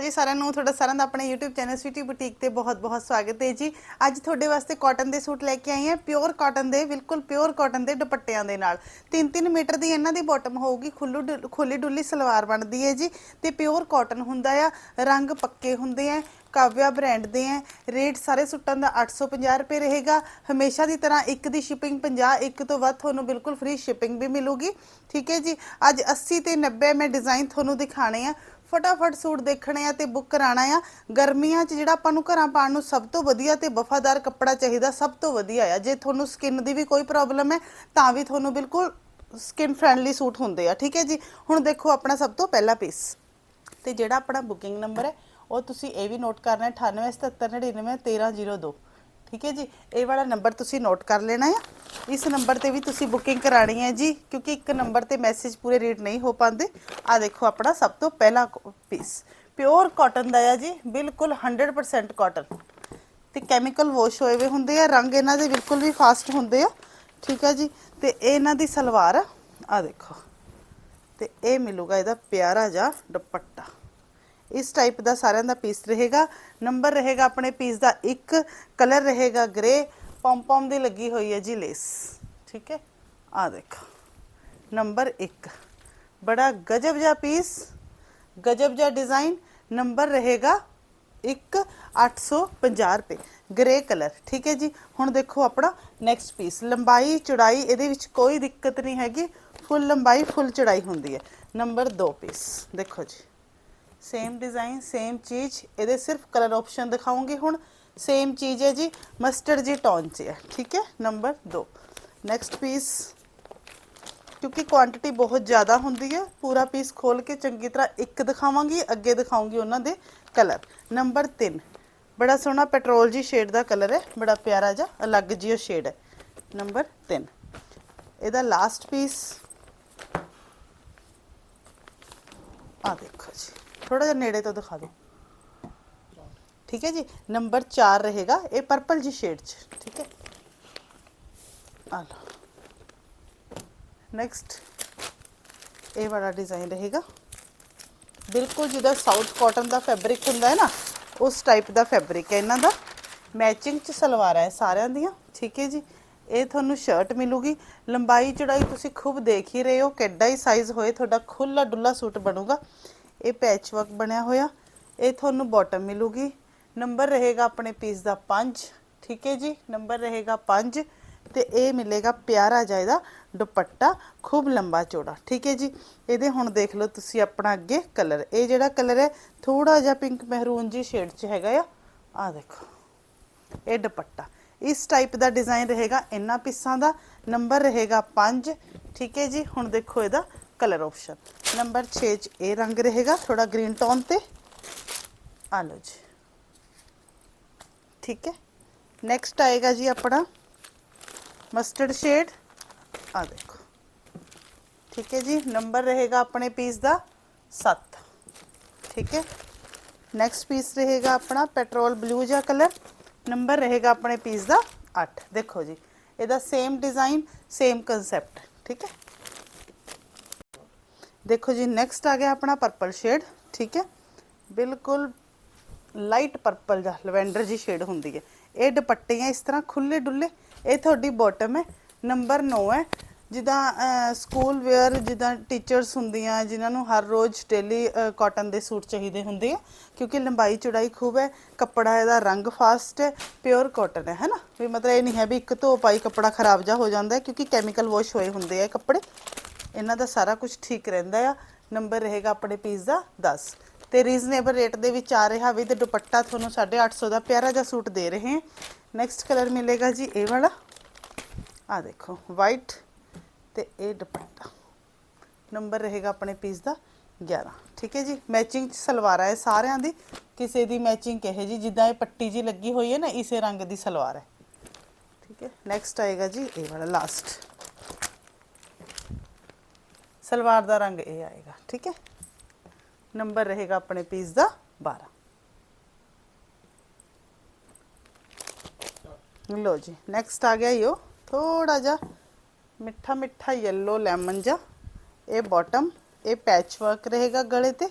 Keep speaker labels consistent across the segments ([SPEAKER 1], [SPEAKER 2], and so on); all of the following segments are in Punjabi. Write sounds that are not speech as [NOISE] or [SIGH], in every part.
[SPEAKER 1] ਜੀ ਸਾਰਿਆਂ ਨੂੰ, ਤੁਹਾਡਾ ਸਾਰਿਆਂ ਦਾ ਆਪਣੇ YouTube ਚੈਨਲ ਸਵੀਟੀ ਬੁਟੀਕ ਤੇ ਬਹੁਤ-ਬਹੁਤ ਸਵਾਗਤ ਹੈ ਜੀ। ਅੱਜ ਤੁਹਾਡੇ ਵਾਸਤੇ ਕਾਟਨ ਦੇ ਸੂਟ ਲੈ ਕੇ ਆਏ ਹਾਂ ਪਿਓਰ ਕਾਟਨ ਦੇ, ਬਿਲਕੁਲ ਪਿਓਰ ਕਾਟਨ ਦੇ ਦੁਪੱਟਿਆਂ ਦੇ ਨਾਲ। 3-3 ਮੀਟਰ ਦੀ ਇਹਨਾਂ ਦੀ ਬਾਟਮ ਹੋਊਗੀ, ਖੁੱਲੂ ਡੁ- ਖੁੱਲੀ ਡੁੱਲੀ ਸਲਵਾਰ ਬਣਦੀ ਹੈ ਜੀ ਤੇ ਪਿਓਰ ਕਾਟਨ ਹੁੰਦਾ ਆ, ਰੰਗ ਪੱਕੇ ਹੁੰਦੇ ਆ, ਕਾਵਿਆ ਬ੍ਰਾਂਡ ਦੇ ਆ ਰੇਟ ਸਾਰੇ ਸੂਟਾਂ ਦਾ 850 ਰੁਪਏ ਰਹੇਗਾ। ਹਮੇਸ਼ਾ ਦੀ ਤਰ੍ਹਾਂ ਇੱਕ ਦੀ ਸ਼ਿਪਿੰਗ 50 ਇੱਕ ਤੋਂ ਵੱਧ ਤੁਹਾਨੂੰ ਬਿਲਕੁਲ ਫ੍ਰੀ ਸ਼ਿਪਿੰਗ ਵੀ ਮਿਲੂਗੀ। ਠੀਕ ਹੈ ਜੀ, ਅੱਜ 80 ਤੇ 90 ਮੈਂ ਡਿਜ਼ਾਈਨ ਤੁਹਾਨੂੰ ਦਿਖਾਣੇ ਆ। ਫਟਾਫਟ ਸੂਟ ਦੇਖਣੇ ਆ ਤੇ ਬੁੱਕ ਕਰਾਣਾ ਆ। ਗਰਮੀਆਂ 'ਚ ਜਿਹੜਾ ਆਪਾਂ ਨੂੰ ਘਰਾਂ ਪਾਉਣ ਨੂੰ ਸਭ ਤੋਂ ਵਧੀਆ ਤੇ ਵਫਾਦਾਰ ਕੱਪੜਾ ਚਾਹੀਦਾ, ਸਭ ਤੋਂ ਵਧੀਆ ਆ। ਜੇ ਤੁਹਾਨੂੰ ਸਕਿਨ ਦੀ ਵੀ ਕੋਈ ਪ੍ਰੋਬਲਮ ਹੈ, ਤਾਂ ਵੀ ਤੁਹਾਨੂੰ ਬਿਲਕੁਲ ਸਕਿਨ ਫ੍ਰੈਂਡਲੀ ਸੂਟ ਹੁੰਦੇ ਆ। ਠੀਕ ਹੈ ਜੀ? ਹੁਣ ਦੇਖੋ ਆਪਣਾ ਸਭ ਤੋਂ ਪਹਿਲਾ ਪੀਸ ਤੇ ਜਿਹੜਾ ਆਪਣਾ ਬੁਕਿੰਗ ਨੰਬਰ ਹੈ, ਉਹ ਤੁਸੀਂ ਇਹ ਵੀ ਨੋਟ ਕਰਨਾ ਹੈ 9877991302 ਠੀਕ ਹੈ ਜੀ? ਇਹ ਵਾਲਾ ਨੰਬਰ ਤੁਸੀਂ ਨੋਟ ਕਰ ਲੈਣਾ ਹੈ ਇਸ ਨੰਬਰ ਤੇ ਵੀ ਤੁਸੀਂ ਬੁਕਿੰਗ ਕਰਾਣੀ ਹੈ ਜੀ, ਕਿਉਂਕਿ ਇੱਕ ਨੰਬਰ ਤੇ ਮੈਸੇਜ ਪੂਰੇ ਰੀਡ ਨਹੀਂ ਹੋ ਪਾਉਂਦੇ। ਆ ਦੇਖੋ ਆਪਣਾ ਸਭ ਤੋਂ ਪਹਿਲਾ ਪੀਸ ਪਿਓਰ ਕਾਟਨ ਦਾ ਹੈ ਜੀ, ਬਿਲਕੁਲ 100% ਕਾਟਨ ਤੇ ਕੈਮੀਕਲ ਵਾਸ਼ ਹੋਏ ਹੋਏ ਹੁੰਦੇ ਆ, ਰੰਗ ਇਹਨਾਂ ਦੇ ਬਿਲਕੁਲ ਵੀ ਫਾਸਟ ਹੁੰਦੇ ਆ। ਠੀਕ ਹੈ ਜੀ? ਤੇ ਇਹ ਇਹਨਾਂ ਦੀ ਸਲਵਾਰ ਆ। ਦੇਖੋ। ਤੇ ਇਹ ਮਿਲੂਗਾ ਇਹਦਾ ਪਿਆਰਾ ਜਿਹਾ ਦੁਪੱਟਾ। ਇਸ ਟਾਈਪ ਦਾ ਸਾਰਿਆਂ ਦਾ ਪੀਸ ਰਹੇਗਾ। ਨੰਬਰ ਰਹੇਗਾ ਆਪਣੇ ਪੀਸ ਦਾ ਇੱਕ ਕਲਰ ਰਹੇਗਾ ਗ੍ਰੇ ਪੌਮ ਪੌਮ ਦੀ ਲੱਗੀ ਹੋਈ ਹੈ ਜੀ ਲੇਸ ਠੀਕ ਹੈ? ਆ ਦੇਖੋ। ਨੰਬਰ 1 ਬੜਾ ਗਜਬ ਜਿਹਾ ਪੀਸ ਗਜਬ ਜਿਹਾ ਡਿਜ਼ਾਈਨ ਨੰਬਰ ਰਹੇਗਾ 1 850 ਰੁਪਏ। ਗ੍ਰੇ ਕਲਰ ਠੀਕ ਹੈ ਜੀ? ਹੁਣ ਦੇਖੋ ਆਪਣਾ ਨੈਕਸਟ ਪੀਸ ਲੰਬਾਈ, ਚੌੜਾਈ, ਇਹਦੇ ਵਿੱਚ ਕੋਈ ਦਿੱਕਤ ਨਹੀਂ ਹੈਗੀ। ਫੁੱਲ ਲੰਬਾਈ ਫੁੱਲ ਚੜਾਈ ਹੁੰਦੀ ਹੈ। ਨੰਬਰ 2 ਪੀਸ ਦੇਖੋ ਜੀ। ਸੇਮ ਡਿਜ਼ਾਈਨ ਸੇਮ ਚੀਜ਼ ਇਹਦੇ ਸਿਰਫ ਕਲਰ ਆਪਸ਼ਨ ਦਿਖਾਉਂਗੀ ਹੁਣ। ਸੇਮ ਚੀਜ਼ ਹੈ ਜੀ ਮਸਟਰਡ ਜੀ ਟੋਨ 'ਚ ਹੈ। ਠੀਕ ਹੈ? ਨੰਬਰ 2 ਨੈਕਸਟ ਪੀਸ ਕਿਉਂਕਿ ਕੁਆਂਟੀਟੀ ਬਹੁਤ ਜ਼ਿਆਦਾ ਹੁੰਦੀ ਹੈ। ਪੂਰਾ ਪੀਸ ਖੋਲ ਕੇ ਚੰਗੀ ਤਰ੍ਹਾਂ ਇੱਕ ਦਿਖਾਵਾਂਗੀ, ਅੱਗੇ ਦਿਖਾਉਂਗੀ ਉਹਨਾਂ ਦੇ ਕਲਰ ਨੰਬਰ 3 ਬੜਾ ਸੋਹਣਾ ਪੈਟਰੋਲ ਜੀ ਸ਼ੇਡ ਦਾ ਕਲਰ ਹੈ। ਬੜਾ ਪਿਆਰਾ ਜਿਹਾ, ਅਲੱਗ ਜਿਹਾ ਸ਼ੇਡ ਹੈ। ਨੰਬਰ 3 ਇਹਦਾ ਲਾਸਟ ਪੀਸ ਆ ਦੇਖੋ ਜੀ। ਥੋੜਾ ਜਿਹਾ ਨੇੜੇ ਤੋਂ ਦਿਖਾ ਦਿਓ। ਠੀਕ ਹੈ ਜੀ? ਨੰਬਰ 4 ਰਹੇਗਾ, ਇਹ ਪਰਪਲ ਜੀ ਸ਼ੇਡ 'ਚ। ਠੀਕ ਹੈ? ਆ ਲਓ। ਨੈਕਸਟ ਇਹ ਵਾਲਾ ਡਿਜ਼ਾਈਨ ਰਹੇਗਾ। ਬਿਲਕੁਲ ਜਿਹਦਾ ਸਾਊਥ ਕਾਟਨ ਦਾ ਫੈਬਰਿਕ ਹੁੰਦਾ ਹੈ ਨਾ, ਉਸ ਟਾਈਪ ਦਾ ਫੈਬਰਿਕ ਹੈ ਇਹਨਾਂ ਦਾ। ਮੈਚਿੰਗ ਚ ਸਲਵਾਰਾਂ ਹੈ ਸਾਰਿਆਂ ਦੀਆਂ। ਠੀਕ ਹੈ ਜੀ? ਇਹ ਤੁਹਾਨੂੰ ਸ਼ਰਟ ਮਿਲੂਗੀ। ਲੰਬਾਈ ਚੜਾਈ ਤੁਸੀਂ ਖੂਬ ਦੇਖ ਹੀ ਰਹੇ ਹੋ। ਕਿੱਡਾ ਹੀ ਸਾਈਜ਼ ਹੋਏ, ਤੁਹਾਡਾ ਖੁੱਲਾ ਡੁੱਲਾ ਸੂਟ ਬਣੂਗਾ। ਇਹ ਪੈਚ ਵਰਕ ਬਣਿਆ ਹੋਇਆ। ਇਹ ਤੁਹਾਨੂੰ ਬਾਟਮ ਮਿਲੂਗੀ। ਨੰਬਰ ਰਹੇਗਾ ਆਪਣੇ ਪੀਸ ਦਾ 5 ਠੀਕ ਹੈ ਜੀ? ਨੰਬਰ ਰਹੇਗਾ 5 ਤੇ ਇਹ ਮਿਲੇਗਾ ਪਿਆਰਾ ਜਿਹਾ ਇਹਦਾ ਦੁਪੱਟਾ, ਖੂਬ ਲੰਬਾ ਚੌੜਾ। ਠੀਕ ਹੈ ਜੀ? ਇਹਦੇ ਹੁਣ ਦੇਖ ਲਓ ਤੁਸੀਂ ਆਪਣਾ ਅੱਗੇ ਕਲਰ ਇਹ ਜਿਹੜਾ ਕਲਰ ਹੈ ਥੋੜਾ ਜਿਹਾ ਪਿੰਕ ਮਹਿਰੂਨ ਜੀ ਸ਼ੇਡ 'ਚ ਹੈਗਾ ਆ। ਆ ਦੇਖੋ। ਇਹ ਦੁਪੱਟਾ। ਇਸ ਟਾਈਪ ਦਾ ਡਿਜ਼ਾਈਨ ਰਹੇਗਾ ਇਹਨਾਂ ਪੀਸਾਂ ਦਾ। ਨੰਬਰ ਰਹੇਗਾ 5 ਠੀਕ ਹੈ ਜੀ? ਹੁਣ ਦੇਖੋ ਇਹਦਾ ਕਲਰ ਆਪਸ਼ਨ ਨੰਬਰ 6 'ਚ ਇਹ ਰੰਗ ਰਹੇਗਾ ਥੋੜਾ ਗ੍ਰੀਨ ਟੋਨ ਤੇ ਆ ਲਓ ਜੀ ਠੀਕ ਹੈ ਨੈਕਸਟ ਆਏਗਾ ਜੀ ਆਪਣਾ ਮਸਟਰਡ ਸ਼ੇਡ ਆ ਦੇਖੋ ਠੀਕ ਹੈ ਜੀ ਨੰਬਰ ਰਹੇਗਾ ਆਪਣੇ ਪੀਸ ਦਾ 7 ਠੀਕ ਹੈ ਨੈਕਸਟ ਪੀਸ ਰਹੇਗਾ ਆਪਣਾ ਪੈਟਰੋਲ ਬਲੂ ਜਿਹਾ ਕਲਰ ਨੰਬਰ ਰਹੇਗਾ ਆਪਣੇ ਪੀਸ ਦਾ 8 ਦੇਖੋ ਜੀ ਇਹਦਾ ਸੇਮ ਡਿਜ਼ਾਈਨ ਸੇਮ ਕਨਸੈਪਟ ਠੀਕ ਹੈ ਦੇਖੋ ਜੀ ਨੈਕਸਟ ਆ ਗਿਆ ਆਪਣਾ ਪਰਪਲ ਸ਼ੇਡ ਠੀਕ ਹੈ? ਬਿਲਕੁਲ ਲਾਈਟ ਪਰਪਲ ਜਾਂ ਲਵੈਂਡਰ ਜੀ ਸ਼ੇਡ ਹੁੰਦੀ ਹੈ। ਇਹ ਦੁਪੱਟੇ ਆ ਇਸ ਤਰ੍ਹਾਂ ਖੁੱਲੇ ਡੁੱਲੇ ਇਹ ਤੁਹਾਡੀ ਬਾਟਮ ਹੈ ਨੰਬਰ 9 ਹੈ। ਜਿੱਦਾਂ ਸਕੂਲ ਵੇਅਰ ਜਿੱਦਾਂ ਟੀਚਰਸ ਹੁੰਦੀਆਂ, ਜਿਨ੍ਹਾਂ ਨੂੰ ਹਰ ਰੋਜ਼ ਡੇਲੀ ਕਾਟਨ ਦੇ ਸੂਟ ਚਾਹੀਦੇ ਹੁੰਦੇ ਆ, ਕਿਉਂਕਿ ਲੰਬਾਈ ਚੌੜਾਈ ਖੂਬ ਹੈ, ਕੱਪੜਾ ਇਹਦਾ ਰੰਗ ਫਾਸਟ ਹੈ ਪਿਓਰ ਕਾਟਨ ਹੈ, ਹੈਨਾ? ਵੀ ਮਤਲਬ ਇਹ ਨਹੀਂ ਹੈ ਵੀ ਇੱਕ ਧੋ ਪਾਈ ਕੱਪੜਾ ਖਰਾਬ ਜਾ ਹੋ ਜਾਂਦਾ ਕਿਉਂਕਿ ਕੈਮੀਕਲ ਵਾਸ਼ ਹੋਏ ਹੁੰਦੇ ਆ ਕੱਪੜੇ। ਇਹਨਾਂ ਦਾ ਸਾਰਾ ਕੁਝ ਠੀਕ ਰਹਿੰਦਾ ਆ। ਨੰਬਰ ਰਹੇਗਾ ਆਪਣੇ ਪੀਸ ਦਾ 10 ਤੇ ਰੀਜ਼ਨੇਬਲ ਰੇਟ ਦੇ ਵਿੱਚ ਆ ਰਿਹਾ ਵੀ ਵਿਦ ਦੁਪੱਟਾ ਤੁਹਾਨੂੰ 850 ਦਾ ਪਿਆਰਾ ਜਿਹਾ ਸੂਟ ਦੇ ਰਹੇ ਹਾਂ। ਨੈਕਸਟ ਕਲਰ ਮਿਲੇਗਾ ਜੀ ਇਹ ਵਾਲਾ। ਆ ਦੇਖੋ ਵਾਈਟ ਤੇ ਇਹ ਦੁਪੱਟਾ। ਨੰਬਰ ਰਹੇਗਾ ਆਪਣੇ ਪੀਸ ਦਾ 11 ਠੀਕ ਹੈ ਜੀ ਮੈਚਿੰਗ ਸਲਵਾਰ ਹੈ ਸਾਰਿਆਂ ਦੀ। ਕਿਸੇ ਦੀ ਮੈਚਿੰਗ ਕਹੇ ਜੀ, ਜਿੱਦਾਂ ਇਹ ਪੱਟੀ ਜੀ ਲੱਗੀ ਹੋਈ ਹੈ ਨਾ, ਇਸੇ ਰੰਗ ਦੀ ਸਲਵਾਰ ਹੈ। ਠੀਕ ਹੈ ਨੈਕਸਟ ਆਏਗਾ ਜੀ ਇਹ ਵਾਲਾ ਲਾਸਟ ਸਲਵਾਰ ਦਾ ਰੰਗ ਇਹ ਆਏਗਾ ਠੀਕ ਹੈ ਨੰਬਰ ਰਹੇਗਾ ਆਪਣੇ ਪੀਸ ਦਾ 12 ਲੋ ਜੀ ਨੈਕਸਟ ਆ ਗਿਆ ਯੋ ਥੋੜਾ ਜਿਹਾ ਮਿੱਠਾ ਮਿੱਠਾ yellow ਲੈਮਨ ਜਿਹਾ ਇਹ ਬਾਟਮ ਇਹ ਪੈਚ ਵਰਕ ਰਹੇਗਾ ਗਲੇ ਤੇ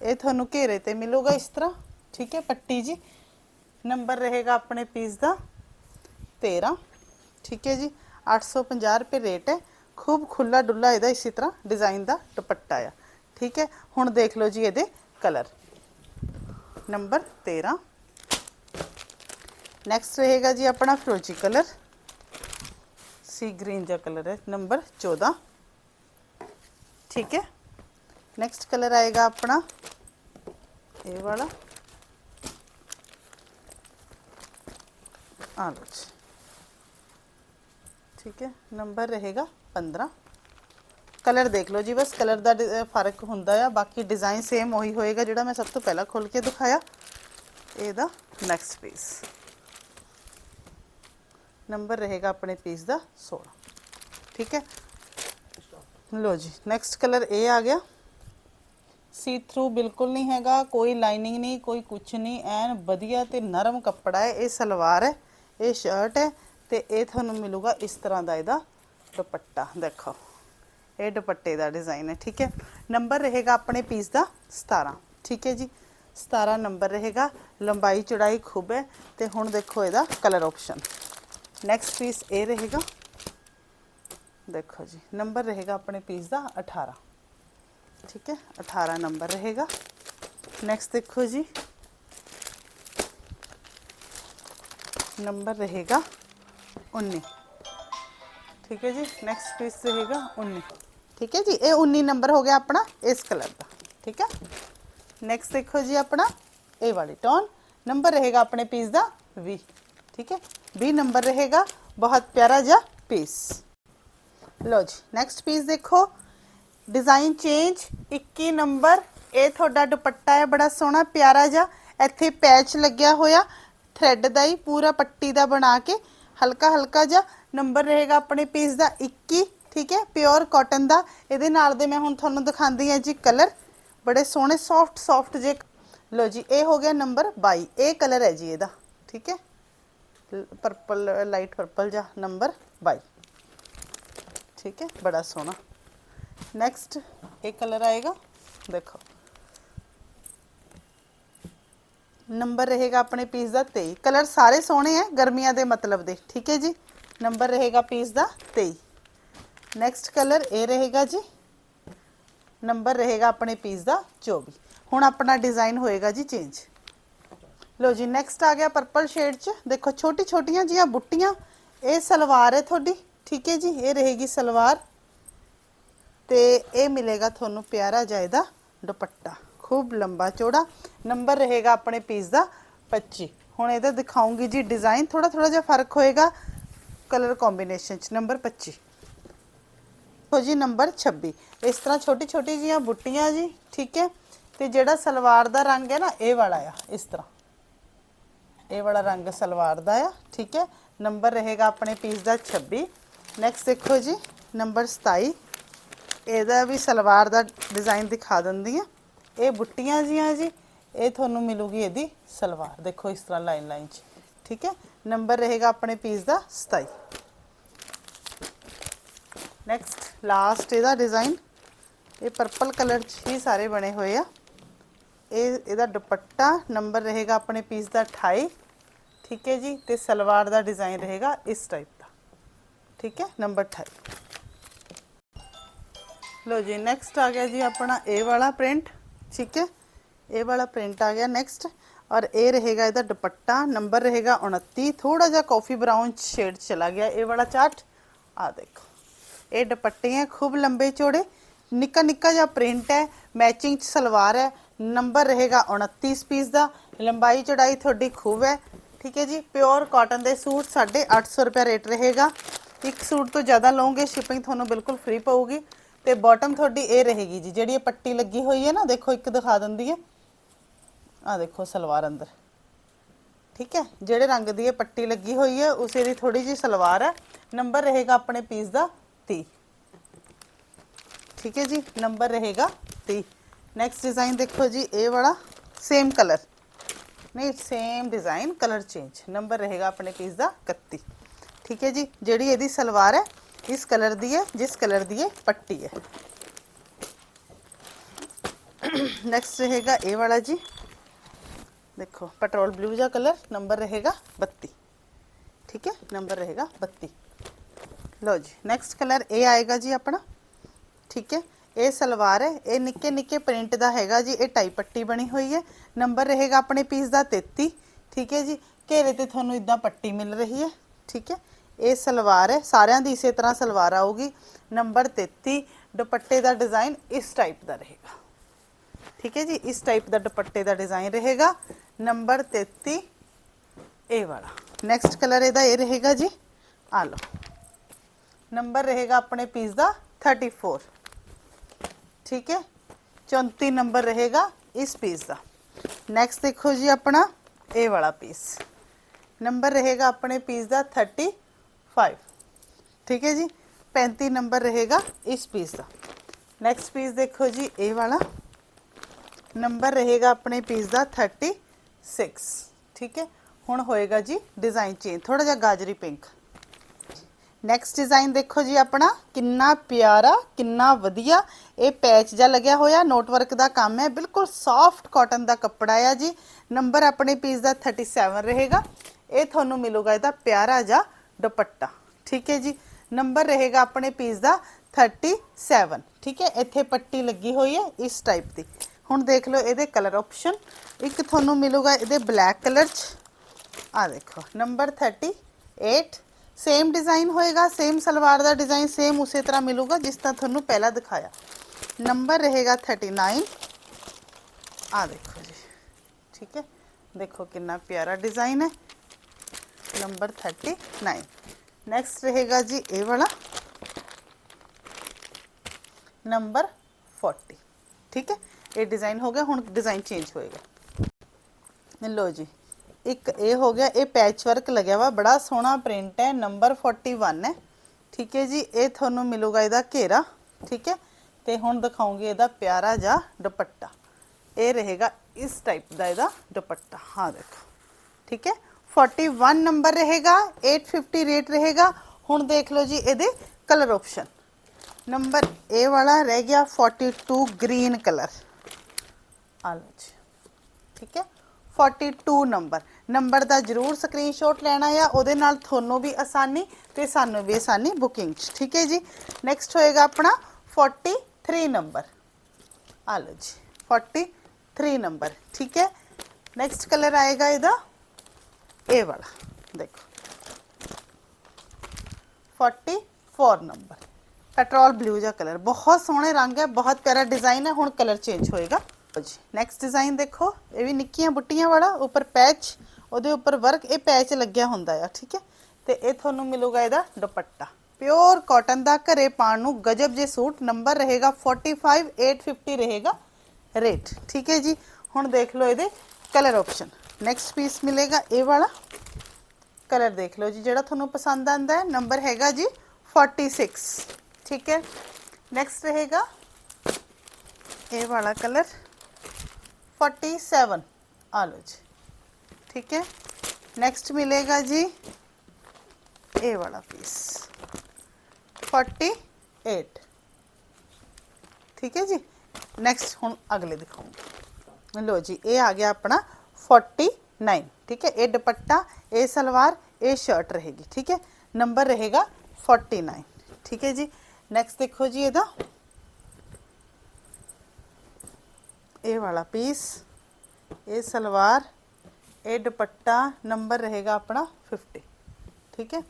[SPEAKER 1] ਇਹ ਤੁਹਾਨੂੰ ਘੇਰੇ ਤੇ ਮਿਲੂਗਾ ਇਸ ਤਰ੍ਹਾਂ ਠੀਕ ਹੈ ਪੱਟੀ ਜੀ ਨੰਬਰ ਰਹੇਗਾ ਆਪਣੇ ਪੀਸ ਦਾ 13 ਠੀਕ ਹੈ ਜੀ 850 ਰੁਪਏ ਰੇਟ ਹੈ ਖੂਬ ਖੁੱਲਾ ਡੁੱਲਾ ਇਹਦਾ ਇਸੇ ਤਰ੍ਹਾਂ ਡਿਜ਼ਾਈਨ ਦਾ ਦੁਪੱਟਾ ਆ। ਠੀਕ ਹੈ? ਹੁਣ ਦੇਖ ਲਓ ਜੀ ਇਹਦੇ ਕਲਰ ਨੰਬਰ 13 ਨੈਕਸਟ ਰਹੇਗਾ ਜੀ ਆਪਣਾ ਫਰੋਜੀ ਕਲਰ ਸੀ ਗ੍ਰੀਨ ਜਿਹਾ ਕਲਰ ਹੈ। ਨੰਬਰ 14 ਠੀਕ ਹੈ? ਨੈਕਸਟ ਕਲਰ ਆਏਗਾ ਆਪਣਾ ਇਹ ਵਾਲਾ। ਆ ਲਓ ਜੀ। ਠੀਕ ਹੈ ਨੰਬਰ ਰਹੇਗਾ 15 ਕਲਰ ਦੇਖ ਲਓ ਜੀ ਬਸ ਕਲਰ ਦਾ ਡਿ- ਅਹ ਫਰਕ ਹੁੰਦਾ ਆ ਬਾਕੀ ਡਿਜ਼ਾਈਨ ਸੇਮ ਉਹੀ ਹੋਏਗਾ ਜਿਹੜਾ ਮੈਂ ਸਭ ਤੋਂ ਪਹਿਲਾਂ ਖੋਲ ਕੇ ਦਿਖਾਇਆ ਇਹਦਾ ਨੈਕਸਟ ਪੀਸ ਨੰਬਰ ਰਹੇਗਾ ਆਪਣੇ ਪੀਸ ਦਾ 16 ਠੀਕ ਹੈ ਲੋ ਜੀ ਨੈਕਸਟ ਕਲਰ ਇਹ ਆ ਗਿਆ ਸੀ ਥਰੂ ਬਿਲਕੁਲ ਨਹੀਂ ਹੈਗਾ ਕੋਈ ਲਾਈਨਿੰਗ ਨਹੀਂ ਕੋਈ ਕੁਛ ਨਹੀਂ ਐਨ ਵਧੀਆ ਤੇ ਨਰਮ ਕੱਪੜਾ ਹੈ ਇਹ ਸਲਵਾਰ ਹੈ ਇਹ ਸ਼ਰਟ ਹੈ ਤੇ ਇਹ ਤੁਹਾਨੂੰ ਮਿਲੂਗਾ ਇਸ ਤਰ੍ਹਾਂ ਦਾ ਇਹਦਾ ਦੁਪੱਟਾ, ਦੇਖੋ। ਇਹ ਦੁਪੱਟੇ ਦਾ ਡਿਜ਼ਾਈਨ ਹੈ, ਠੀਕ ਹੈ? ਨੰਬਰ ਰਹੇਗਾ ਆਪਣੇ ਪੀਸ ਦਾ 17 ਠੀਕ ਹੈ ਜੀ? 17 ਨੰਬਰ ਰਹੇਗਾ, ਲੰਬਾਈ ਚੌੜਾਈ ਖੂਬ ਹੈ ਤੇ ਹੁਣ ਦੇਖੋ ਇਹਦਾ ਕਲਰ ਆਪਸ਼ਨ ਨੈਕਸਟ ਪੀਸ ਇਹ ਰਹੇਗਾ। ਦੇਖੋ ਜੀ, ਨੰਬਰ ਰਹੇਗਾ ਆਪਣੇ ਪੀਸ ਦਾ 18 ਠੀਕ ਹੈ? 18 ਨੰਬਰ ਰਹੇਗਾ। ਨੈਕਸਟ ਦੇਖੋ ਜੀ। ਨੰਬਰ ਰਹੇਗਾ 19 ਠੀਕ ਹੈ ਜੀ ਨੈਕਸਟ ਪੀਸ ਰਹੇਗਾ 19 ਠੀਕ ਹੈ ਜੀ, ਇਹ 19 ਨੰਬਰ ਹੋ ਗਿਆ ਆਪਣਾ ਇਸ ਕਲਰ ਦਾ। ਠੀਕ ਹੈ? ਨੈਕਸਟ ਦੇਖੋ ਜੀ ਆਪਣਾ, ਇਹ ਵਾਲੀ ਟੋਨ ਨੰਬਰ ਰਹੇਗਾ ਆਪਣੇ ਪੀਸ ਦਾ 20 ਠੀਕ ਹੈ? 20 ਨੰਬਰ ਰਹੇਗਾ, ਬਹੁਤ ਪਿਆਰਾ ਜਿਹਾ ਪੀਸ ਲਓ ਜੀ ਨੈਕਸਟ ਪੀਸ ਦੇਖੋ। ਡਿਜ਼ਾਈਨ ਚੇਂਜ 21 ਨੰਬਰ ਇਹ ਤੁਹਾਡਾ ਦੁਪੱਟਾ ਹੈ, ਬੜਾ ਸੋਹਣਾ, ਪਿਆਰਾ ਜਿਹਾ। ਇੱਥੇ ਪੈਚ ਲੱਗਿਆ ਹੋਇਆ। ਥ੍ਰੈਡ ਦਾ ਹੀ, ਪੂਰਾ ਪੱਟੀ ਦਾ ਬਣਾ ਕੇ। ਹਲਕਾ ਹਲਕਾ ਜਿਹਾ ਨੰਬਰ ਰਹੇਗਾ ਆਪਣੇ ਪੀਸ ਦਾ 21 ਠੀਕ ਹੈ ਪਿਓਰ ਕਾਟਨ ਦਾ ਇਹਦੇ ਨਾਲ ਦੇ ਮੈਂ ਹੁਣ ਤੁਹਾਨੂੰ ਦਿਖਾਉਂਦੀ ਹਾਂ ਜੀ ਕਲਰ ਬੜੇ ਸੋਹਣੇ ਸੌਫਟ ਸੌਫਟ ਜੇ ਲਓ ਜੀ ਇਹ ਹੋ ਗਿਆ ਨੰਬਰ 22 ਇਹ ਕਲਰ ਹੈ ਜੀ ਇਹਦਾ ਠੀਕ ਹੈ ਪਰਪਲ ਲਾਈਟ ਪਰਪਲ ਜਿਹਾ ਨੰਬਰ 22 ਠੀਕ ਹੈ ਬੜਾ ਸੋਹਣਾ ਨੈਕਸਟ ਇਹ ਕਲਰ ਆਏਗਾ ਦੇਖੋ ਨੰਬਰ ਰਹੇਗਾ ਆਪਣੇ ਪੀਸ ਦਾ 23 ਕਲਰ ਸਾਰੇ ਸੋਹਣੇ ਹੈ ਗਰਮੀਆਂ ਦੇ ਮਤਲਬ ਦੇ। ਠੀਕ ਹੈ ਜੀ? ਨੰਬਰ ਰਹੇਗਾ ਪੀਸ ਦਾ 23 ਨੈਕਸਟ ਕਲਰ ਇਹ ਰਹੇਗਾ ਜੀ। ਨੰਬਰ ਰਹੇਗਾ ਆਪਣੇ ਪੀਸ ਦਾ 24 ਹੁਣ ਆਪਣਾ ਡਿਜ਼ਾਈਨ ਹੋਏਗਾ ਜੀ ਚੇਂਜ ਲੋ ਜੀ ਨੈਕਸਟ ਆ ਗਿਆ ਪਰਪਲ ਸ਼ੇਡ ਚ। ਦੇਖੋ ਛੋਟੀ ਛੋਟੀਆਂ ਜੀਆਂ ਬੁੱਟੀਆਂ, ਇਹ ਸਲਵਾਰ ਹੈ ਤੁਹਾਡੀ। ਠੀਕ ਹੈ ਜੀ? ਇਹ ਰਹੇਗੀ ਸਲਵਾਰ। ਤੇ ਇਹ ਮਿਲੇਗਾ ਤੁਹਾਨੂੰ ਪਿਆਰਾ ਜਾਇਦਾ ਦੁਪੱਟਾ। ਖੂਬ ਲੰਬਾ ਚੌੜਾ। ਨੰਬਰ ਰਹੇਗਾ ਆਪਣੇ ਪੀਸ ਦਾ 25 ਹੁਣ ਇਹਦਾ ਦਿਖਾਉਂਗੀ ਜੀ ਡਿਜ਼ਾਈਨ ਥੋੜਾ ਥੋੜਾ ਜਿਹਾ ਫ਼ਰਕ ਹੋਏਗਾ ਕਲਰ ਕੰਬੀਨੇਸ਼ਨ ਚ। ਨੰਬਰ 25 ਹੋ ਜੀ ਨੰਬਰ 26 ਇਸ ਤਰ੍ਹਾਂ ਛੋਟੀ ਛੋਟੀ ਜੀਆਂ ਬੁੱਟੀਆਂ ਜੀ, ਠੀਕ ਹੈ? ਤੇ ਜਿਹੜਾ ਸਲਵਾਰ ਦਾ ਰੰਗ ਹੈ ਨਾ, ਇਹ ਵਾਲਾ ਆ, ਇਸ ਤਰ੍ਹਾਂ। ਇਹ ਵਾਲਾ ਰੰਗ ਸਲਵਾਰ ਦਾ ਆ, ਠੀਕ ਹੈ? ਨੰਬਰ ਰਹੇਗਾ ਆਪਣੇ ਪੀਸ ਦਾ 26 ਨੈਕਸਟ ਦੇਖੋ ਜੀ, ਨੰਬਰ 27 ਇਹਦਾ ਵੀ ਸਲਵਾਰ ਦਾ ਡਿਜ਼ਾਈਨ ਦਿਖਾ ਦਿੰਦੀ ਆ ਇਹ ਬੁੱਟੀਆਂ ਜੀਆਂ ਜੀ, ਇਹ ਤੁਹਾਨੂੰ ਮਿਲੂਗੀ ਇਹਦੀ ਸਲਵਾਰ। ਦੇਖੋ ਇਸ ਤਰ੍ਹਾਂ ਲਾਈਨ ਲਾਈਨ ਚ। ਠੀਕ ਹੈ? ਨੰਬਰ ਰਹੇਗਾ ਆਪਣੇ ਪੀਸ ਦਾ 27 ਨੈਕਸਟ ਲਾਸਟ ਇਹਦਾ ਡਿਜ਼ਾਈਨ ਇਹ ਪਰਪਲ ਕਲਰ ਚ ਹੀ ਸਾਰੇ ਬਣੇ ਹੋਏ ਆ। ਇਹ, ਇਹਦਾ ਦੁਪੱਟਾ ਨੰਬਰ ਰਹੇਗਾ ਆਪਣੇ ਪੀਸ ਦਾ 28 ਠੀਕ ਹੈ ਜੀ? ਤੇ ਸਲਵਾਰ ਦਾ ਡਿਜ਼ਾਈਨ ਰਹੇਗਾ ਇਸ ਟਾਈਪ ਦਾ। ਠੀਕ ਹੈ? ਨੰਬਰ 28 ਲੋ ਜੀ ਨੈਕਸਟ ਆ ਗਿਆ ਜੀ ਆਪਣਾ ਇਹ ਵਾਲਾ ਪ੍ਰਿੰਟ ठीक है? ये वाला प्रिंट आ गया नेक्स्ट और ए रहेगा इधर दुपट्टा नंबर रहेगा उन्ती थोड़ा जहा कॉफ़ी ब्राउन शेड चला गया ये वाला चार्ट आ देखो, ये दुपट्टे हैं, खूब लंबे चौड़े निका निका जहा प्रिंट है मैचिंग सलवार है नंबर रहेगा उनतीस पीस का लंबाई चौड़ाई थोड़ी खूब है, ठीक है जी? प्योर कॉटन के सूट साढ़े अठ सौ रुपया रेट रहेगा। एक सूट तो ज़्यादा लोगे शिपिंग थोड़ा बिल्कुल फ्री पेगी ਤੇ ਬਾਟਮ ਤੁਹਾਡੀ ਇਹ ਰਹੇਗੀ ਜੀ, ਜਿਹੜੀ ਇਹ ਪੱਟੀ ਲੱਗੀ ਹੋਈ ਹੈ ਨਾ, ਦੇਖੋ ਇੱਕ ਦਿਖਾ ਦਿੰਦੀ ਹੈ। ਆ ਦੇਖੋ ਸਲਵਾਰ ਅੰਦਰ। ਠੀਕ ਹੈ, ਜਿਹੜੇ ਰੰਗ ਦੀ ਇਹ ਪੱਟੀ ਲੱਗੀ ਹੋਈ ਹੈ, ਉਸੇ ਦੀ ਥੋੜੀ ਜੀ ਸਲਵਾਰ ਹੈ। ਨੰਬਰ ਰਹੇਗਾ ਆਪਣੇ ਪੀਸ ਦਾ 30 ਠੀਕ ਹੈ ਜੀ ਨੰਬਰ ਰਹੇਗਾ 30 ਨੈਕਸਟ ਡਿਜ਼ਾਈਨ ਦੇਖੋ ਜੀ, ਇਹ ਵਾਲਾ ਸੇਮ ਕਲਰ ਨਹੀਂ same design colour change number ਰਹੇਗਾ ਆਪਣੇ ਪੀਸ ਦਾ 31 ਠੀਕ ਹੈ ਜੀ, ਜਿਹੜੀ ਇਹਦੀ ਸਲਵਾਰ ਹੈ ਇਸ ਕਲਰ ਦੀ ਹੈ ਜਿਸ ਕਲਰ ਦੀ ਇਹ ਪੱਟੀ ਹੈ [CLEARS THROAT] ਨੈਕਸਟ ਰਹੇਗਾ ਇਹ ਵਾਲਾ ਜੀ ਦੇਖੋ ਪੈਟਰੋਲ ਬਲੂ ਦਾ ਕਲਰ ਨੰਬਰ ਰਹੇਗਾ 32 ਠੀਕ ਹੈ ਨੰਬਰ ਰਹੇਗਾ 32 ਲਓ ਜੀ ਨੈਕਸਟ ਕਲਰ ਇਹ ਆਏਗਾ ਜੀ ਆਪਣਾ ਠੀਕ ਹੈ ਇਹ ਸਲਵਾਰ ਹੈ ਇਹ ਨਿੱਕੇ ਨਿੱਕੇ ਪ੍ਰਿੰਟ ਦਾ ਹੈਗਾ ਜੀ ਇਹ ਟਾਈ ਪੱਟੀ ਬਣੀ ਹੋਈ ਹੈ ਨੰਬਰ ਰਹੇਗਾ ਆਪਣੇ ਪੀਸ ਦਾ 33 ਠੀਕ ਹੈ ਜੀ ਘੇਰੇ ਤੇ ਤੁਹਾਨੂੰ ਇਦਾਂ ਪੱਟੀ ਮਿਲ ਰਹੀ ਹੈ ਠੀਕ ਹੈ ਇਹ ਸਲਵਾਰ ਹੈ, ਸਾਰਿਆਂ ਦੀ ਇਸੇ ਤਰ੍ਹਾਂ ਸਲਵਾਰ ਆਊਗੀ। ਨੰਬਰ 33 ਦੁਪੱਟੇ ਦਾ ਡਿਜ਼ਾਈਨ ਇਸ ਟਾਈਪ ਦਾ ਰਹੇਗਾ। ਠੀਕ ਹੈ ਜੀ, ਇਸ ਟਾਈਪ ਦਾ ਦੁਪੱਟੇ ਦਾ ਡਿਜ਼ਾਈਨ ਰਹੇਗਾ। ਨੰਬਰ 33 ਇਹ ਵਾਲਾ। ਨੈਕਸਟ ਕਲਰ ਇਹਦਾ ਇਹ ਰਹੇਗਾ ਜੀ। ਆ ਲਓ। ਨੰਬਰ ਰਹੇਗਾ ਆਪਣੇ ਪੀਸ ਦਾ 34 ਠੀਕ ਹੈ 34 ਨੰਬਰ ਰਹੇਗਾ ਇਸ ਪੀਸ ਦਾ। ਨੈਕਸਟ ਦੇਖੋ ਜੀ ਆਪਣਾ ਇਹ ਵਾਲਾ ਪੀਸ ਨੰਬਰ ਰਹੇਗਾ ਆਪਣੇ ਪੀਸ ਦਾ 35 ਠੀਕ ਹੈ ਜੀ? 35 ਨੰਬਰ ਰਹੇਗਾ ਇਸ ਪੀਸ ਦਾ। ਨੈਕਸਟ ਪੀਸ ਦੇਖੋ ਜੀ, ਇਹ ਵਾਲਾ। ਨੰਬਰ ਰਹੇਗਾ ਆਪਣੇ ਪੀਸ ਦਾ 36 ਠੀਕ ਹੈ? ਹੁਣ ਹੋਏਗਾ ਜੀ ਡਿਜ਼ਾਈਨ ਚੇਂਜ ਥੋੜਾ ਜਿਹਾ ਗਾਜਰੀ ਪਿੰਕ ਨੈਕਸਟ ਡਿਜ਼ਾਈਨ ਦੇਖੋ ਜੀ ਆਪਣਾ, ਕਿੰਨਾ ਪਿਆਰਾ, ਕਿੰਨਾ ਵਧੀਆ। ਇਹ ਪੈਚ ਜਿਹਾ ਲੱਗਿਆ ਹੋਇਆ ਨੋਟ ਵਰਕ ਦਾ ਕੰਮ ਹੈ। ਬਿਲਕੁਲ ਸੌਫਟ ਕਾਟਨ ਦਾ ਕੱਪੜਾ ਆ ਜੀ। ਨੰਬਰ ਆਪਣੇ ਪੀਸ ਦਾ 37 ਰਹੇਗਾ। ਇਹ ਤੁਹਾਨੂੰ ਮਿਲੂਗਾ ਇਹਦਾ ਪਿਆਰਾ ਜਿਹਾ ਦੁਪੱਟਾ। ਠੀਕ ਹੈ ਜੀ? ਨੰਬਰ ਰਹੇਗਾ ਆਪਣੇ ਪੀਸ ਦਾ 37 ਠੀਕ ਹੈ? ਇੱਥੇ ਪੱਟੀ ਲੱਗੀ ਹੋਈ ਹੈ ਇਸ ਟਾਈਪ ਦੀ। ਹੁਣ ਦੇਖ ਲਓ ਇਹਦੇ ਕਲਰ ਆਪਸ਼ਨ ਇੱਕ ਤੁਹਾਨੂੰ ਮਿਲੂਗਾ ਇਹਦੇ ਬਲੈਕ ਕਲਰ 'ਚ। ਆ ਦੇਖੋ ਨੰਬਰ 38 ਸੇਮ ਡਿਜ਼ਾਈਨ ਹੋਏਗਾ ਸੇਮ ਸਲਵਾਰ ਦਾ ਡਿਜ਼ਾਈਨ ਸੇਮ ਉਸੇ ਤਰ੍ਹਾਂ ਮਿਲੂਗਾ ਜਿਸ ਤਰ੍ਹਾਂ ਤੁਹਾਨੂੰ ਪਹਿਲਾਂ ਦਿਖਾਇਆ। ਨੰਬਰ ਰਹੇਗਾ 39 ਆ ਦੇਖੋ ਜੀ। ਠੀਕ ਹੈ? ਦੇਖੋ ਕਿੰਨਾ ਪਿਆਰਾ ਡਿਜ਼ਾਈਨ ਹੈ। ਨੰਬਰ 39 ਨੈਕਸਟ ਰਹੇਗਾ ਜੀ ਇਹ ਵਾਲਾ ਨੰਬਰ 40 ਠੀਕ ਹੈ ਇਹ ਡਿਜ਼ਾਈਨ ਹੋ ਗਿਆ ਹੁਣ ਡਿਜ਼ਾਈਨ ਚੇਂਜ ਹੋਏਗਾ ਲੋ ਜੀ ਇੱਕ ਇਹ ਹੋ ਗਿਆ ਇਹ ਪੈਚ ਵਰਕ ਲੱਗਿਆ ਵਾ ਬੜਾ ਸੋਹਣਾ ਪ੍ਰਿੰਟ ਹੈ ਨੰਬਰ 41 ਹੈ ਠੀਕ ਹੈ ਜੀ ਇਹ ਤੁਹਾਨੂੰ ਮਿਲੂਗਾ ਇਹਦਾ ਘੇਰਾ ਠੀਕ ਹੈ ਤੇ ਹੁਣ ਦਿਖਾਉਂਗੀ ਇਹਦਾ ਪਿਆਰਾ ਜਿਹਾ ਦੁਪੱਟਾ ਇਹ ਰਹੇਗਾ ਇਸ ਟਾਈਪ ਦਾ ਇਹਦਾ ਦੁਪੱਟਾ ਹਾਂ ਦੇਖੋ ਠੀਕ ਹੈ 41 ਨੰਬਰ ਰਹੇਗਾ 850 ਰੇਟ ਰਹੇਗਾ। ਹੁਣ ਦੇਖ ਲਓ ਜੀ ਇਹਦੇ ਕਲਰ ਆਪਸ਼ਨ ਨੰਬਰ ਇਹ ਵਾਲਾ ਰਹਿ ਗਿਆ 42 ਗ੍ਰੀਨ ਕਲਰ ਆ ਲਓ ਜੀ। ਠੀਕ ਹੈ? 42 ਨੰਬਰ। ਨੰਬਰ ਦਾ ਜਰੂਰ ਸਕਰੀਨਸ਼ਾਟ ਲੈਣਾ ਆ, ਉਹਦੇ ਨਾਲ ਤੁਹਾਨੂੰ ਵੀ ਆਸਾਨੀ ਤੇ ਸਾਨੂੰ ਵੀ ਆਸਾਨੀ ਬੁਕਿੰਗ 'ਚ। ਠੀਕ ਹੈ ਜੀ? ਨੈਕਸਟ ਹੋਏਗਾ ਆਪਣਾ 43 ਨੰਬਰ। ਆ ਲਓ ਜੀ। 43 ਨੰਬਰ। ਠੀਕ ਹੈ? ਨੈਕਸਟ ਕਲਰ ਆਏਗਾ ਇਹਦਾ ਇਹ ਵਾਲਾ, ਦੇਖੋ। 44 ਨੰਬਰ ਪੈਟਰੋਲ ਬਲੂ ਜਿਹਾ ਕਲਰ ਬਹੁਤ ਸੋਹਣੇ ਰੰਗ ਹੈ, ਬਹੁਤ ਪਿਆਰਾ ਡਿਜ਼ਾਈਨ ਹੈ, ਹੁਣ ਕਲਰ ਚੇਂਜ ਹੋਏਗਾ। ਜੀ ਨੈਕਸਟ ਡਿਜ਼ਾਈਨ ਦੇਖੋ। ਇਹ ਵੀ ਨਿੱਕੀਆਂ ਬੁੱਟੀਆਂ ਵਾਲਾ, ਉੱਪਰ ਪੈਚ ਉਹਦੇ ਉੱਪਰ ਵਰਕ ਇਹ ਪੈਚ ਲੱਗਿਆ ਹੁੰਦਾ ਆ, ਠੀਕ ਹੈ? ਤੇ ਇਹ ਤੁਹਾਨੂੰ ਮਿਲੂਗਾ ਇਹਦਾ ਦੁਪੱਟਾ। ਪਿਓਰ ਕਾਟਨ ਦਾ ਘਰੇ ਪਾਣ ਨੂੰ ਗਜਬ ਜੇ ਸੂਟ ਨੰਬਰ ਰਹੇਗਾ 45850 ਰਹੇਗਾ ਰੇਟ ਠੀਕ ਹੈ ਜੀ? ਹੁਣ ਦੇਖ ਲਓ ਇਹਦੇ ਕਲਰ ਆਪਸ਼ਨ ਨੈਕਸਟ ਪੀਸ ਮਿਲੇਗਾ ਇਹ ਵਾਲਾ ਕਲਰ ਦੇਖ ਲਓ ਜੀ ਜਿਹੜਾ ਤੁਹਾਨੂੰ ਪਸੰਦ ਆਂਦਾ ਹੈ ਨੰਬਰ ਹੈਗਾ ਜੀ 46 ਠੀਕ ਹੈ ਨੈਕਸਟ ਰਹੇਗਾ ਇਹ ਵਾਲਾ ਕਲਰ 47 ਆ ਲਓ ਜੀ ਠੀਕ ਹੈ ਨੈਕਸਟ ਮਿਲੇਗਾ ਜੀ ਇਹ ਵਾਲਾ ਪੀਸ 48 ਠੀਕ ਹੈ ਜੀ ਨੈਕਸਟ ਹੁਣ ਅਗਲੇ ਦਿਖਾਉਂਗੇ ਲੋ ਜੀ ਇਹ ਆ ਗਿਆ ਆਪਣਾ 49 ਠੀਕ ਹੈ ਇਹ ਦੁਪੱਟਾ ਇਹ ਸਲਵਾਰ ਇਹ ਸ਼ਰਟ ਰਹੇਗੀ ਠੀਕ ਹੈ ਨੰਬਰ ਰਹੇਗਾ 49 ਠੀਕ ਹੈ ਜੀ ਨੈਕਸਟ ਦੇਖੋ ਜੀ ਇਹਦਾ ਇਹ ਵਾਲਾ ਪੀਸ ਇਹ ਸਲਵਾਰ ਇਹ ਦੁਪੱਟਾ ਨੰਬਰ ਰਹੇਗਾ ਆਪਣਾ 50 ਠੀਕ ਹੈ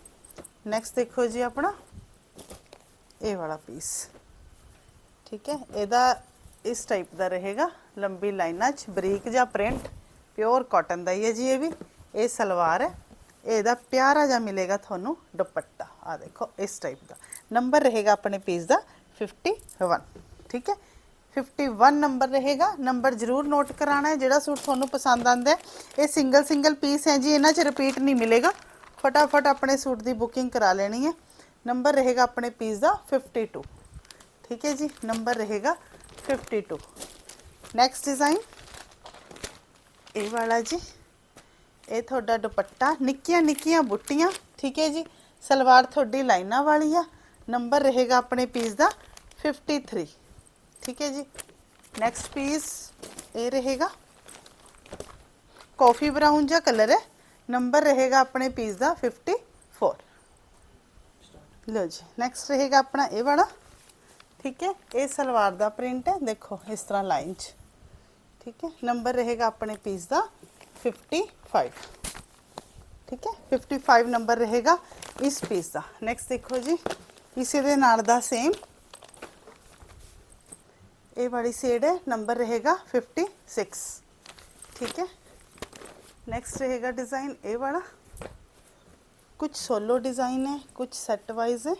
[SPEAKER 1] ਨੈਕਸਟ ਦੇਖੋ ਜੀ ਆਪਣਾ ਇਹ ਵਾਲਾ ਪੀਸ ਠੀਕ ਹੈ ਇਹਦਾ ਇਸ ਟਾਈਪ ਦਾ ਰਹੇਗਾ ਲੰਬੀ ਲਾਈਨਾਂ 'ਚ ਬਰੀਕ ਜਿਹਾ ਪ੍ਰਿੰਟ ਪਿਓਰ ਕਾਟਨ ਦਾ ਹੀ ਹੈ ਜੀ ਇਹ ਵੀ ਇਹ ਸਲਵਾਰ ਹੈ ਇਹਦਾ ਪਿਆਰਾ ਜਿਹਾ ਮਿਲੇਗਾ ਤੁਹਾਨੂੰ ਦੁਪੱਟਾ ਆ ਦੇਖੋ ਇਸ ਟਾਈਪ ਦਾ ਨੰਬਰ ਰਹੇਗਾ ਆਪਣੇ ਪੀਸ ਦਾ 51 ਠੀਕ ਹੈ 51 ਨੰਬਰ ਰਹੇਗਾ ਨੰਬਰ ਜ਼ਰੂਰ ਨੋਟ ਕਰਾਣਾ ਹੈ ਜਿਹੜਾ ਸੂਟ ਤੁਹਾਨੂੰ ਪਸੰਦ ਆਂਦਾ ਹੈ ਇਹ ਸਿੰਗਲ ਸਿੰਗਲ ਪੀਸ ਹੈ ਜੀ ਇਹਨਾਂ 'ਚ ਰਿਪੀਟ ਨਹੀਂ ਮਿਲੇਗਾ ਫਟਾਫਟ ਆਪਣੇ ਸੂਟ ਦੀ ਬੁਕਿੰਗ ਕਰਾ ਲੈਣੀ ਹੈ ਨੰਬਰ ਰਹੇਗਾ ਆਪਣੇ ਪੀਸ ਦਾ 52 ਠੀਕ ਹੈ ਜੀ ਨੰਬਰ ਰਹੇਗਾ 52 ਨੈਕਸਟ ਡਿਜ਼ਾਈਨ ਇਹ ਵਾਲਾ ਜੀ ਇਹ ਤੁਹਾਡਾ ਦੁਪੱਟਾ ਨਿੱਕੀਆਂ ਨਿੱਕੀਆਂ ਬੁੱਟੀਆਂ ਠੀਕ ਹੈ ਜੀ ਸਲਵਾਰ ਤੁਹਾਡੀ ਲਾਈਨਾਂ ਵਾਲੀ ਆ ਨੰਬਰ ਰਹੇਗਾ ਆਪਣੇ ਪੀਸ ਦਾ 53 ਠੀਕ ਹੈ ਜੀ ਨੈਕਸਟ ਪੀਸ ਇਹ ਰਹੇਗਾ ਕਾਫੀ ਬਰਾਊਨ ਜਿਹਾ ਕਲਰ ਹੈ ਨੰਬਰ ਰਹੇਗਾ ਆਪਣੇ ਪੀਸ ਦਾ 54 ਲੋ ਜੀ ਨੈਕਸਟ ਰਹੇਗਾ ਆਪਣਾ ਇਹ ਵਾਲਾ ਠੀਕ ਹੈ ਇਹ ਸਲਵਾਰ ਦਾ ਪ੍ਰਿੰਟ ਹੈ ਦੇਖੋ ਇਸ ਤਰ੍ਹਾਂ ਲਾਈਨ 'ਚ ਠੀਕ ਹੈ ਨੰਬਰ ਰਹੇਗਾ ਆਪਣੇ ਪੀਸ ਦਾ 55 ਠੀਕ ਹੈ 55 ਨੰਬਰ ਰਹੇਗਾ ਇਸ ਪੀਸ ਦਾ ਨੈਕਸਟ ਦੇਖੋ ਜੀ ਇਸੇ ਦੇ ਨਾਲ ਦਾ ਸੇਮ ਇਹ ਵਾਲੀ ਸ਼ੇਡ ਹੈ ਨੰਬਰ ਰਹੇਗਾ 56 ਠੀਕ ਹੈ ਨੈਕਸਟ ਰਹੇਗਾ ਡਿਜ਼ਾਈਨ ਇਹ ਵਾਲਾ ਕੁਝ ਸੋਲੋ ਡਿਜ਼ਾਈਨ ਹੈ ਕੁਝ ਸੈੱਟ ਵਾਈਜ਼ ਹੈ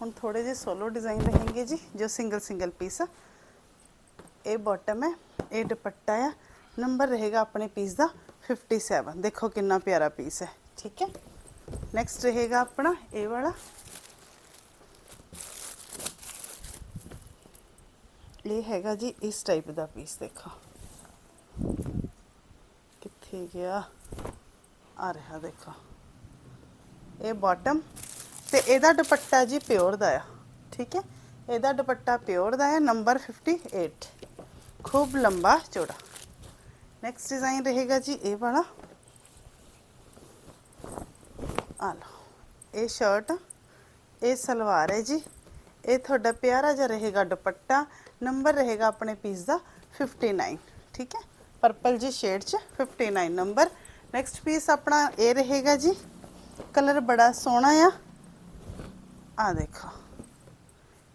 [SPEAKER 1] ਹੁਣ ਥੋੜੇ ਜਿਹੇ ਸੋਲੋ ਡਿਜ਼ਾਈਨ रहेंगे ਜੀ ਜੋ ਸਿੰਗਲ ਸਿੰਗਲ ਪੀਸ ਆ ਇਹ ਬਾਟਮ ਹੈ ਇਹ ਦੁਪੱਟਾ ਆ ਨੰਬਰ ਰਹੇਗਾ ਆਪਣੇ ਪੀਸ ਦਾ 57 ਦੇਖੋ ਕਿੰਨਾ ਪਿਆਰਾ ਪੀਸ ਹੈ ਠੀਕ ਹੈ ਨੈਕਸਟ ਰਹੇਗਾ ਆਪਣਾ ਇਹ ਵਾਲਾ ਇਹ ਹੈਗਾ ਜੀ ਇਸ ਟਾਈਪ ਦਾ ਪੀਸ ਦੇਖੋ ਕਿੱਥੇ ਗਿਆ ਆ ਰਿਹਾ ਦੇਖੋ ਇਹ ਬਾਟਮ ਤੇ ਇਹਦਾ ਦੁਪੱਟਾ ਜੀ ਪਿਓਰ ਦਾ ਆ ਠੀਕ ਹੈ ਇਹਦਾ ਦੁਪੱਟਾ ਪਿਓਰ ਦਾ ਹੈ ਨੰਬਰ 58 ਖੂਬ ਲੰਬਾ ਚੌੜਾ ਨੈਕਸਟ ਡਿਜ਼ਾਈਨ ਰਹੇਗਾ ਜੀ ਇਹ ਵਾਲਾ ਆ ਲਓ ਇਹ ਸ਼ਰਟ ਇਹ ਸਲਵਾਰ ਹੈ ਜੀ ਇਹ ਤੁਹਾਡਾ ਪਿਆਰਾ ਜਿਹਾ ਰਹੇਗਾ ਦੁਪੱਟਾ ਨੰਬਰ ਰਹੇਗਾ ਆਪਣੇ ਪੀਸ ਦਾ 59 ਠੀਕ ਹੈ ਪਰਪਲ ਜੀ ਸ਼ੇਡ 'ਚ 59 ਨੰਬਰ ਨੈਕਸਟ ਪੀਸ ਆਪਣਾ ਇਹ ਰਹੇਗਾ ਜੀ ਕਲਰ ਬੜਾ ਸੋਹਣਾ ਆ ਆ ਦੇਖੋ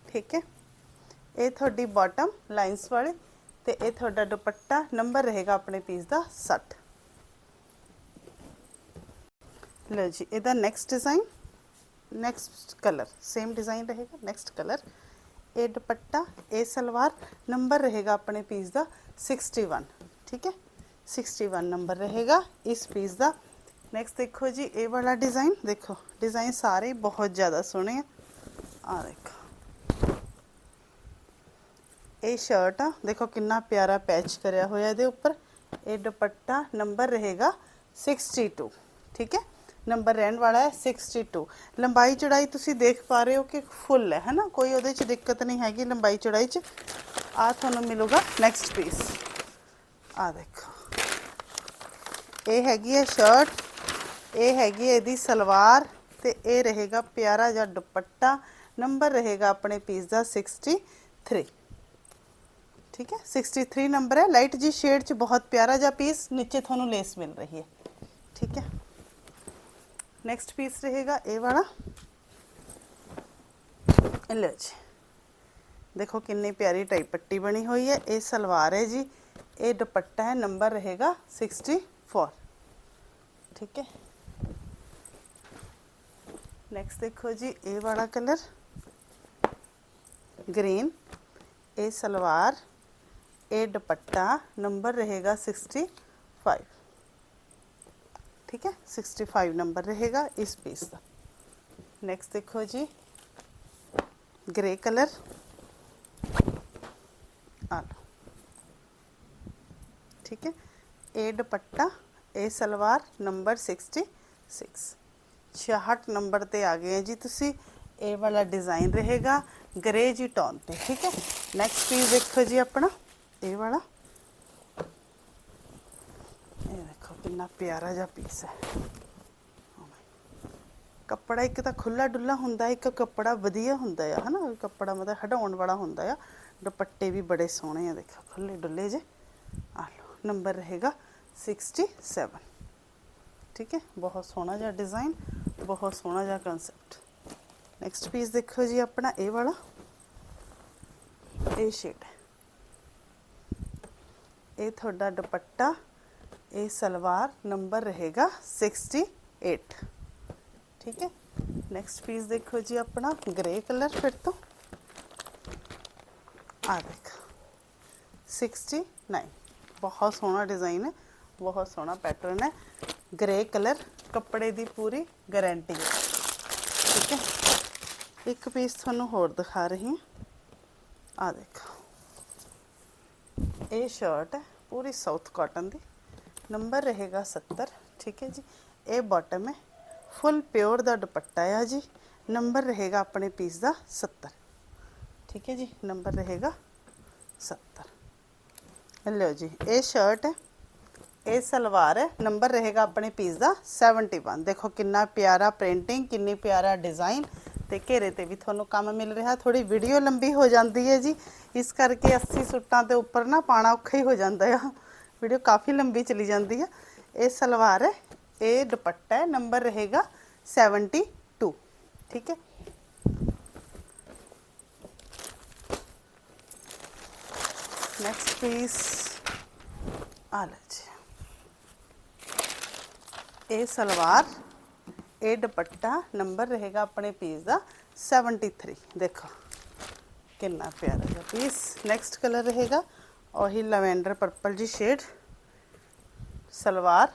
[SPEAKER 1] ਠੀਕ ਹੈ ਇਹ ਤੁਹਾਡੀ ਬਾਟਮ ਲਾਈਨਸ ਵਾਲੇ ਤੇ ਇਹ ਤੁਹਾਡਾ ਦੁਪੱਟਾ ਨੰਬਰ ਰਹੇਗਾ ਆਪਣੇ ਪੀਸ ਦਾ 60 ਲਓ ਜੀ, ਇਹਦਾ next design next colour same design ਰਹੇਗਾ ਨੈਕਸਟ ਕਲਰ ਇਹ ਦੁਪੱਟਾ, ਇਹ ਸਲਵਾਰ ਨੰਬਰ ਰਹੇਗਾ ਆਪਣੇ ਪੀਸ ਦਾ 61 ਠੀਕ ਹੈ? 61 ਨੰਬਰ ਰਹੇਗਾ ਇਸ ਪੀਸ ਦਾ। ਨੈਕਸਟ ਦੇਖੋ ਜੀ, ਇਹ ਵਾਲਾ ਡਿਜ਼ਾਈਨ ਦੇਖੋ ਡਿਜ਼ਾਈਨ ਸਾਰੇ ਬਹੁਤ ਜ਼ਿਆਦਾ ਸੋਹਣੇ ਆ। ਆ ਦੇਖੋ। ਇਹ ਸ਼ਰਟ ਆ, ਦੇਖੋ ਕਿੰਨਾ ਪਿਆਰਾ ਪੈਚ ਕਰਿਆ ਹੋਇਆ ਇਹਦੇ ਉੱਪਰ। ਇਹ ਦੁਪੱਟਾ ਨੰਬਰ ਰਹੇਗਾ 62 ਠੀਕ ਹੈ? ਨੰਬਰ ਰਹਿਣ ਵਾਲਾ ਹੈ 62 ਲੰਬਾਈ ਚੌੜਾਈ ਤੁਸੀਂ ਦੇਖ ਪਾ ਰਹੇ ਹੋ ਕਿ ਫੁੱਲ ਹੈ, ਹਨਾ? ਕੋਈ ਉਹਦੇ 'ਚ ਦਿੱਕਤ ਨਹੀਂ ਹੈਗੀ ਲੰਬਾਈ ਚੜਾਈ 'ਚ। ਆ ਤੁਹਾਨੂੰ ਮਿਲੂਗਾ ਨੈਕਸਟ ਪੀਸ ਆ ਦੇਖੋ। ਇਹ ਹੈਗੀ ਹੈ ਸ਼ਰਟ ਇਹ ਹੈਗੀ ਹੈ ਇਹਦੀ ਸਲਵਾਰ ਤੇ ਇਹ ਰਹੇਗਾ ਪਿਆਰਾ ਜਿਹਾ ਦੁਪੱਟਾ। ਨੰਬਰ ਰਹੇਗਾ ਆਪਣੇ ਪੀਸ ਦਾ 63 ਠੀਕ ਹੈ 63 ਨੰਬਰ ਹੈ ਲਾਈਟ ਜੀ ਸ਼ੇਡ 'ਚ ਬਹੁਤ ਪਿਆਰਾ ਜਿਹਾ ਪੀਸ ਨੀਚੇ ਤੁਹਾਨੂੰ ਲੇਸ ਮਿਲ ਰਹੀ ਹੈ ਠੀਕ ਹੈ ਨੈਕਸਟ ਪੀਸ ਰਹੇਗਾ ਇਹ ਵਾਲਾ ਇਹ ਲਓ ਜੀ ਦੇਖੋ ਕਿੰਨੀ ਪਿਆਰੀ ਟਾਈ ਪੱਟੀ ਬਣੀ ਹੋਈ ਹੈ ਇਹ ਸਲਵਾਰ ਹੈ ਜੀ ਇਹ ਦੁਪੱਟਾ ਹੈ ਨੰਬਰ ਰਹੇਗਾ 64 ਠੀਕ ਹੈ ਨੈਕਸਟ ਦੇਖੋ ਜੀ ਇਹ ਵਾਲਾ ਕਲਰ ਗ੍ਰੀਨ ਇਹ ਸਲਵਾਰ ਇਹ ਦੁਪੱਟਾ ਨੰਬਰ ਰਹੇਗਾ 65 ਠੀਕ ਹੈ 65 ਨੰਬਰ ਰਹੇਗਾ ਇਸ ਪੀਸ ਦਾ ਨੈਕਸਟ ਦੇਖੋ ਜੀ ਗ੍ਰੇ ਕਲਰ ਆ ਲਓ ਠੀਕ ਹੈ ਇਹ ਦੁਪੱਟਾ ਇਹ ਸਲਵਾਰ ਨੰਬਰ 66 66 ਨੰਬਰ ਤੇ ਆ ਗਏ ਹੈ ਜੀ ਤੁਸੀਂ ਇਹ ਵਾਲਾ ਡਿਜ਼ਾਈਨ ਰਹੇਗਾ ਗ੍ਰੇ ਜੀ ਟੋਨ ਤੇ ਠੀਕ ਹੈ ਨੈਕਸਟ ਪੀਸ ਦੇਖੋ ਜੀ ਆਪਣਾ ਇਹ ਵਾਲਾ ਇਹ ਦੇਖੋ ਕਿੰਨਾ ਪਿਆਰਾ ਜਿਹਾ ਪੀਸ ਹੈ ਕੱਪੜਾ ਇੱਕ ਤਾਂ ਖੁੱਲਾ ਡੁੱਲਾ ਹੁੰਦਾ ਇੱਕ ਕੱਪੜਾ ਵਧੀਆ ਹੁੰਦਾ ਆ ਹਨਾ ਕੱਪੜਾ ਮਤਲਬ ਹਟਾਉਣ ਵਾਲਾ ਹੁੰਦਾ ਆ ਦੁਪੱਟੇ ਵੀ ਬੜੇ ਸੋਹਣੇ ਆ ਦੇਖੋ ਖੁੱਲੇ ਡੁੱਲੇ ਜੇ ਆ ਲਓ ਨੰਬਰ ਰਹੇਗਾ 67 ਠੀਕ ਹੈ ਬਹੁਤ ਸੋਹਣਾ ਜਿਹਾ ਡਿਜ਼ਾਈਨ ਬਹੁਤ ਸੋਹਣਾ ਜਿਹਾ ਕਨਸੈਪਟ ਨੈਕਸਟ ਪੀਸ ਦੇਖੋ ਜੀ ਆਪਣਾ ਇਹ ਵਾਲਾ ਇਹ ਸ਼ੇਡ ਹੈ ਇਹ ਤੁਹਾਡਾ ਦੁਪੱਟਾ ਇਹ ਸਲਵਾਰ ਨੰਬਰ ਰਹੇਗਾ 68 ਠੀਕ ਹੈ ਨੈਕਸਟ ਪੀਸ ਦੇਖੋ ਜੀ ਆਪਣਾ ਗ੍ਰੇ ਕਲਰ ਫਿਰ ਤੋਂ ਆ ਦੇਖੋ 69 ਬਹੁਤ ਸੋਹਣਾ ਡਿਜ਼ਾਈਨ ਹੈ ਬਹੁਤ ਸੋਹਣਾ ਪੈਟਰਨ ਹੈ ਗ੍ਰੇ ਕਲਰ ਕੱਪੜੇ ਦੀ ਪੂਰੀ ਗਾਰੰਟੀ ਹੈ ਠੀਕ ਹੈ ਇੱਕ ਪੀਸ ਤੁਹਾਨੂੰ ਹੋਰ ਦਿਖਾ ਰਹੀ ਹਾਂ ਆ ਦੇਖੋ ਇਹ ਸ਼ਰਟ ਹੈ, ਪੂਰੀ ਸਾਊਥ ਕਾਟਨ ਦੀ। ਨੰਬਰ ਰਹੇਗਾ 70 ਠੀਕ ਹੈ ਜੀ। ਇਹ ਬਾਟਮ ਹੈ ਫੁੱਲ ਪਿਓਰ ਦਾ ਦੁਪੱਟਾ ਆ ਜੀ। ਨੰਬਰ ਰਹੇਗਾ ਆਪਣੇ ਪੀਸ ਦਾ 70 ਠੀਕ ਹੈ ਜੀ। ਨੰਬਰ ਰਹੇਗਾ 70 ਲਓ ਜੀ, ਇਹ ਸ਼ਰਟ ਹੈ, ਇਹ ਸਲਵਾਰ ਹੈ। ਨੰਬਰ ਰਹੇਗਾ ਆਪਣੇ ਪੀਸ ਦਾ 71 ਦੇਖੋ ਕਿੰਨਾ ਪਿਆਰਾ ਪ੍ਰਿੰਟਿੰਗ ਕਿੰਨੀ ਪਿਆਰਾ ਡਿਜ਼ਾਈਨ ਤੇ ਘੇਰੇ ਤੇ ਵੀ ਤੁਹਾਨੂੰ ਕੰਮ ਮਿਲ ਰਿਹਾ ਥੋੜੀ ਵੀਡੀਓ ਲੰਬੀ ਹੋ ਜਾਂਦੀ ਹੈ ਜੀ ਇਸ ਕਰਕੇ 80 ਸੁੱਟਾਂ ਤੇ ਉੱਪਰ ਨਾ ਪਾਣਾ ਔਖਾ ਹੀ ਹੋ ਜਾਂਦਾ ਆ ਵੀਡੀਓ ਕਾਫੀ ਲੰਬੀ ਚਲੀ ਜਾਂਦੀ ਹੈ ਇਹ ਸਲਵਾਰ ਹੈ ਇਹ ਦੁਪੱਟਾ ਹੈ ਨੰਬਰ ਰਹੇਗਾ 72 ਠੀਕ ਹੈ ਨੈਕਸਟ ਪੀਸ ਆ ਲਓ ਜੀ ਇਹ ਸਲਵਾਰ ਇਹ ਦੁਪੱਟਾ ਨੰਬਰ ਰਹੇਗਾ ਆਪਣੇ ਪੀਸ ਦਾ 73 ਦੇਖੋ ਕਿੰਨਾ ਪਿਆਰਾ ਜਿਹਾ ਪੀਸ ਨੈਕਸਟ ਕਲਰ ਰਹੇਗਾ ਉਹੀ ਲਵੈਂਡਰ ਪਰਪਲ ਜੀ ਸ਼ੇਡ ਸਲਵਾਰ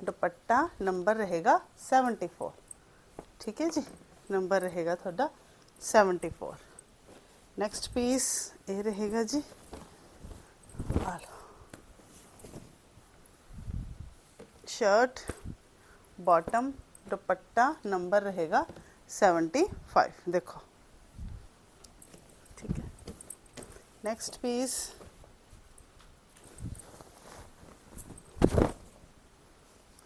[SPEAKER 1] ਦੁਪੱਟਾ ਨੰਬਰ ਰਹੇਗਾ 74 ਠੀਕ ਹੈ ਜੀ ਨੰਬਰ ਰਹੇਗਾ ਤੁਹਾਡਾ 74 ਨੈਕਸਟ ਪੀਸ ਇਹ ਰਹੇਗਾ ਜੀ ਆ ਲਓ ਸ਼ਰਟ ਬਾਟਮ दुपट्टा नंबर रहेगा सेवेंटी फाइव। देखो। ठीक है। नेक्स्ट पीस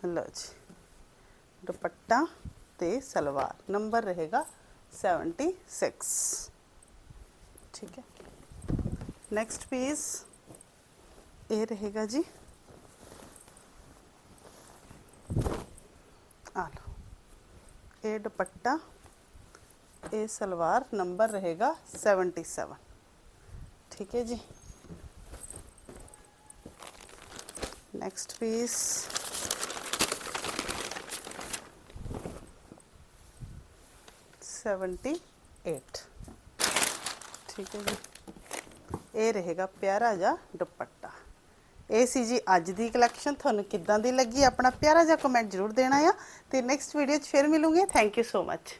[SPEAKER 1] लो जी। दुपट्टा ते सलवार, नंबर रहेगा सेवेंटी सिक्स। ठीक है। नेक्स्ट पीस ये रहेगा जी। ये दुपट्टा ये सलवार नंबर रहेगा सैवनटी सेवन। ठीक है जी? Next piece seventy eight. ठीक है जी? ये रहेगा प्यारा जा दुपट्टा। ਇਹ ਸੀ ਜੀ ਅੱਜ ਦੀ ਕਲੈਕਸ਼ਨ ਤੁਹਾਨੂੰ ਕਿੱਦਾਂ ਦੀ ਲੱਗੀ? ਆਪਣਾ ਪਿਆਰਾ ਜਿਹਾ ਕਮੈਂਟ ਜ਼ਰੂਰ ਦੇਣਾ ਆ। ਤੇ ਨੈਕਸਟ ਵੀਡੀਓ 'ਚ ਫਿਰ ਮਿਲੂਗੇ। Thank you so much